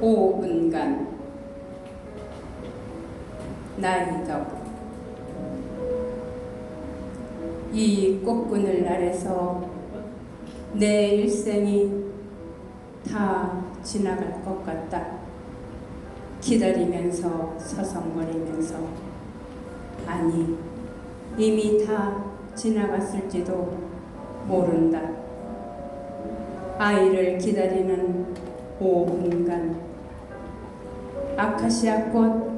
5분간 나이가 이 꽃그늘 아래서 내 일생이 다 지나갈 것 같다. 기다리면서 서성거리면서 아니 이미 다 지나갔을지도 모른다. 아이를 기다리는 5분간 아카시아 꽃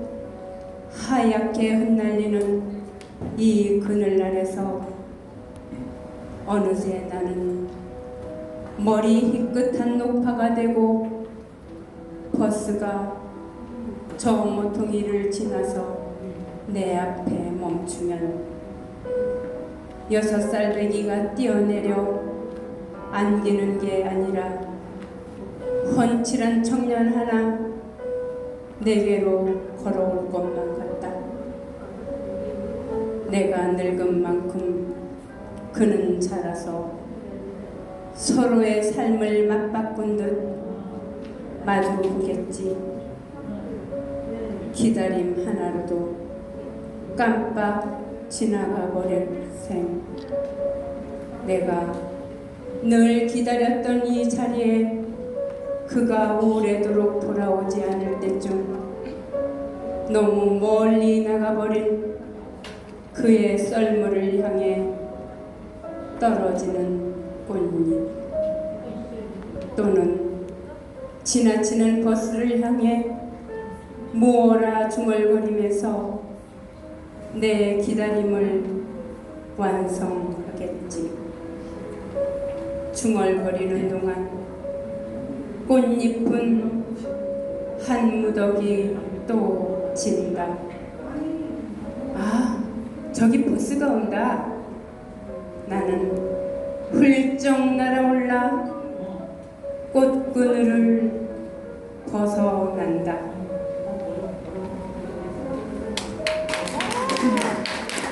하얗게 흩날리는 이 그늘 아래서 어느새 나는 머리 희끗한 노파가 되고 버스가 저 모퉁이를 지나서 내 앞에 멈추면 여섯 살 배기가 뛰어내려 안기는 게 아니라 훤칠한 청년 하나 내게로 걸어올 것만 같다. 내가 늙은 만큼 그는 자라서 서로의 삶을 맞바꾼 듯 마주 보겠지. 기다림 하나로도 깜빡 지나가 버릴 생. 내가 늘 기다렸던 이 자리에 그가 오래도록 돌아오지 때쯤 너무 멀리 나가버린 그의 썰물을 향해 떨어지는 꽃잎 또는 지나치는 버스를 향해 모어라 중얼거리면서 내 기다림을 완성하겠지. 중얼거리는 동안 꽃잎은 한 무더기 또 진다. 아, 저기 버스가 온다. 나는 훌쩍 날아올라 꽃그늘을 벗어난다. 어,